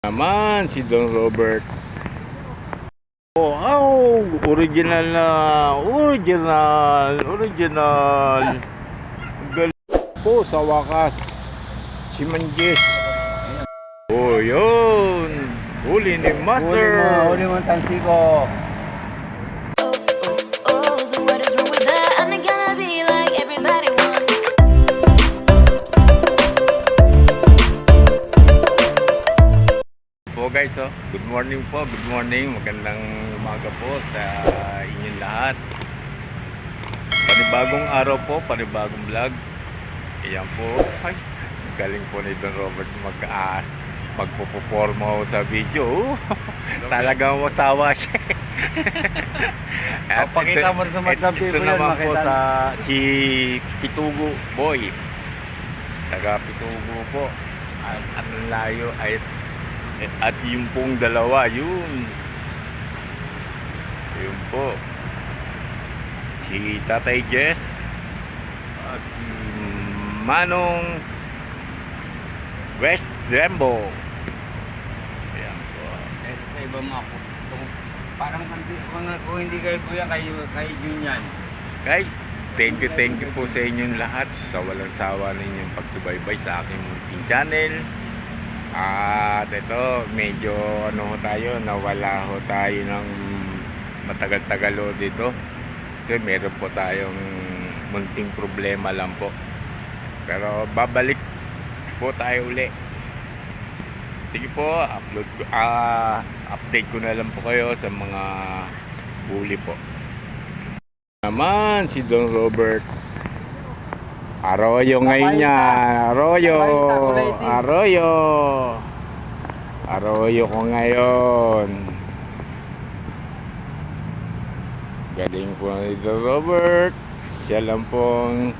Naman si Don Robert. Oh, oh, original na, original, original. Galing po sa wakas. Si Manjes. Oh, yun. Huli ni Master. Huli mo, huli mo ang po guys, oh. good morning po, good morning, magandang umaga po sa inyong lahat. Panibagong araw po, panibagong vlog. Ayan po, ay, ang galing po ni Don Robert mag-aas, magpupuporma ho sa video. Talagang masawa siya. At Papakita ito- mo sa Madam ito People naman po sa si Pitugo Boy. Taga Pitugo po. At ang layo ay at yung pong dalawa, yun. Yun po. Si Tatay Jess at Manong West Rembo. Ayan po. Eh, sa ibang mga pusto. Parang hindi, kung, kung hindi kayo kuya, kayo, kayo yun yan. Guys, thank you, thank you po sa inyong lahat sa walang sawa ninyong pagsubaybay sa aking munting channel. At ito, medyo ano ho tayo, nawala ho tayo ng matagal-tagal ho dito. Kasi meron po tayong munting problema lang po. Pero babalik po tayo uli. Sige po, upload ko, ah, update ko na lang po kayo sa mga huli po naman si Don Robert Arroyo ngayon yan Arroyo. Arroyo. Arroyo ko ngayon. Galing po ni Don Robert. Siya lang pong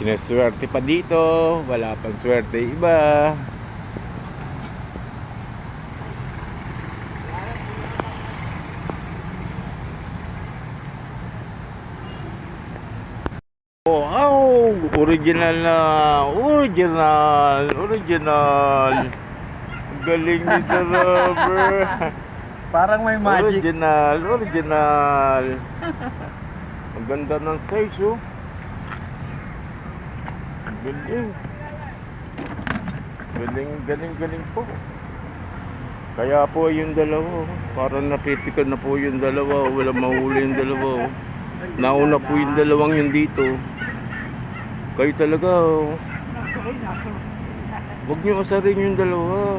sinaswerte pa dito. Wala pang swerte iba. Oh, oh, original na, original, original. Galing ni Sir Robert. Parang may magic. Original, original. Ang ganda ng size, oh. Galing. Galing, galing, galing po. Kaya po yung dalawa, oh. parang napipikon na po yung dalawa, oh. wala mahuli yung dalawa. oh. Nauna po yung dalawang yun dito. Kayo talaga, oh. Huwag niyo asarin yung dalawa.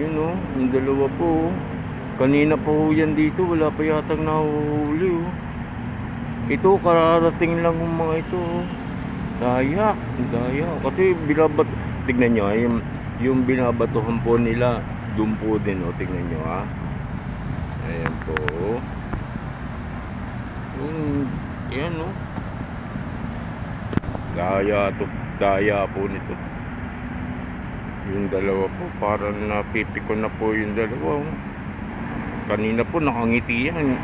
Yun oh, yung dalawa po. oh. Kanina po yan dito, wala pa yatang nahuhuli oh. Ito, kararating lang yung mga ito oh. Daya, daya. Kasi binabat, tignan nyo, ah, yung, yung binabatuhan po nila, doon po din oh, tignan nyo ah. Ayan po. oh. Yung, yan oh. Daya to, daya po nito. Yung dalawa po, parang napipiko na po yung dalawa. Kanina po nakangiti yan.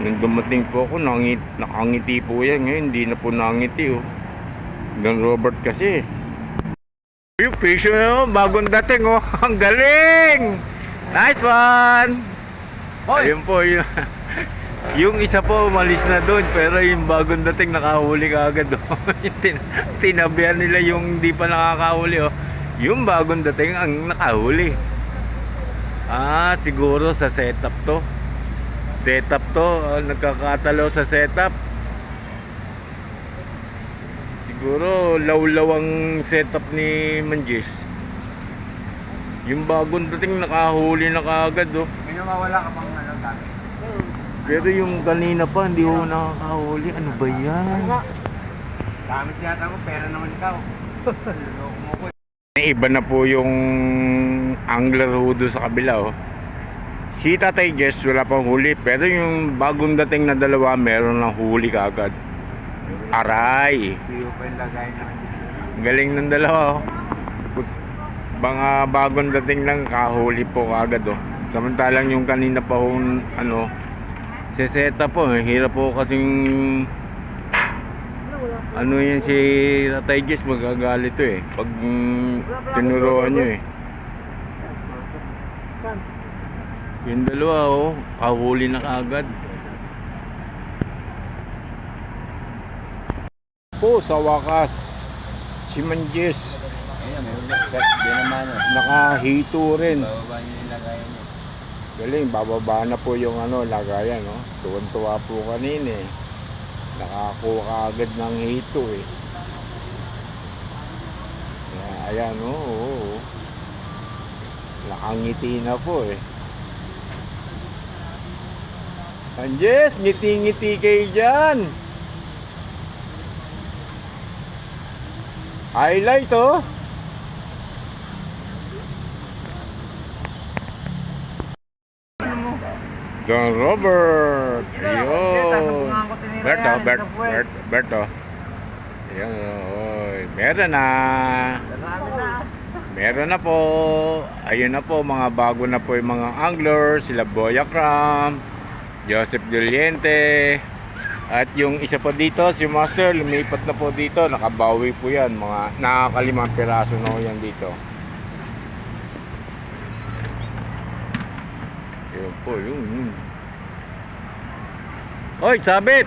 Nung dumating po ako, nakangiti, nakangiti po yan. Ngayon, hindi na po nakangiti oh. Don Robert kasi. Yung fish oh, bagong dating oh. Ang galing! Nice one! Hoy! Ayun po yung yung isa po umalis na doon pero yung bagong dating nakahuli ka agad oh. Tinabihan nila yung hindi pa nakakahuli oh. Yung bagong dating ang nakahuli. Ah, siguro sa setup to. Setup to, ah, nagkakatalo sa setup. Siguro lawlaw ang setup ni Manjis. Yung bagong dating nakahuli na kaagad oh. May nawawala ka pang. Pero yung kanina pa, hindi ko nakakahuli. Ano ba yan? Dami siyata mo, pera naman ikaw. Ko. Iba na po yung angler ho doon sa kabila oh. Si Tatay Jess wala pang huli pero yung bagong dating na dalawa meron ng huli kaagad. Aray! Galing ng dalawa oh. Mga bagong dating lang kahuli po kaagad oh. Samantalang yung kanina pa hong ano seseta po eh. Hirap po kasing ano yan si Tatay Jess magagalit to eh. Pag tinuruan nyo eh. Yung dalawa oh, kahuli na kaagad. Po, sa wakas, si naman o. nakahito rin. Galing, bababa na po yung ano, lagayan, no? Tuwan-tuwa po kanina eh. Nakakuha ka agad ng hito eh. Kaya, ayan, oo. Oh, oh, Nakangiti na po eh. Anjes, ngiti-ngiti kayo dyan. Highlight oh. John Robert. Ayun. Berto, Bert, Bert, Berto. Ayun, oy. Meron na. Meron na po. Ayun na po, mga bago na po yung mga anglers. Sila Boya Cram, Joseph Juliente. At yung isa po dito, si Master, lumipat na po dito. Nakabawi po yan. Mga nakakalimang piraso na po yan dito. Yun po, yun, yun. Hoy, sabit!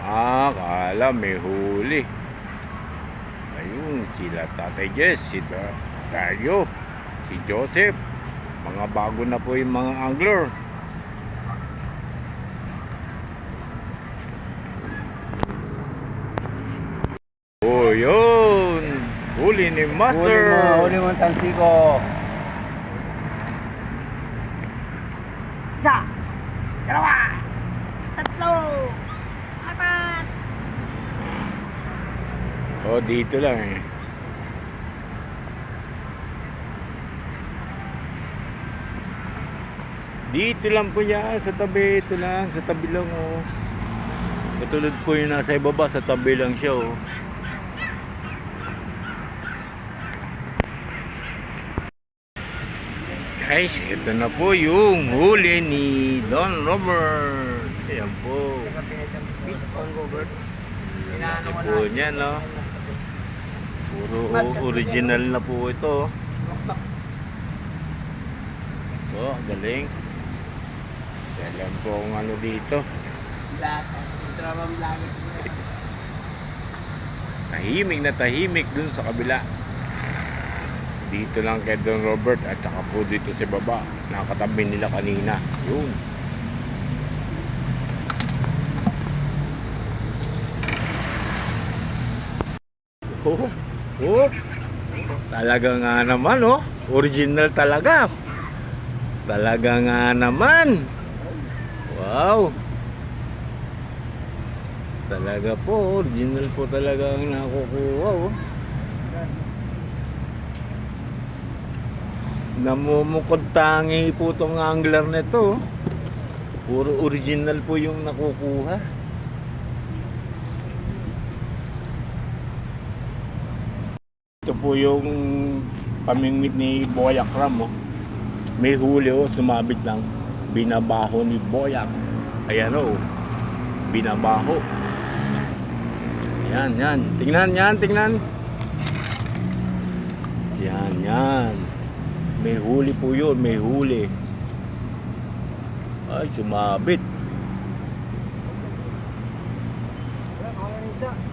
Ah, kala may huli. Ayun, sila Tatay Jess, si Da- Dario, si Joseph. Mga bago na po yung mga angler. Oh, yun! Huli ni Master! Huli mo, huli mo ang tansi ko. Isa, dalawa, tatlo, apat. Oh, dito lang eh. Dito lang po yan, sa tabi, ito lang, sa tabi lang oh. Katulad po yung nasa ibaba, sa tabi lang siya oh. Guys, ito na po yung huli ni Don Robert. Ayan po. Ko Po niyan, no? Puro original na po ito. Oh, galing. Alam po kung ano dito. Tahimik na tahimik dun sa kabila. Dito lang kay Don Robert at saka po dito sa baba. Nakatabi nila kanina. Yun. Oh, oh. Talaga nga naman, oh. Original talaga. Talaga nga naman. Wow. Talaga po, original po talaga ang nakukuha, oh. Namumukod tangi po tong angler na to. oh. Puro original po yung nakukuha. Ito po yung pamingwit ni Boyak Ram. Oh. May huli oh, sumabit lang. Binabaho ni Boyak. Ayan oh. Binabaho. Yan, yan. Tingnan yan, tingnan. Yan, yan. May huli po yun, may huli. Ay, sumabit.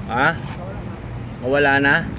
Ha? Wala na?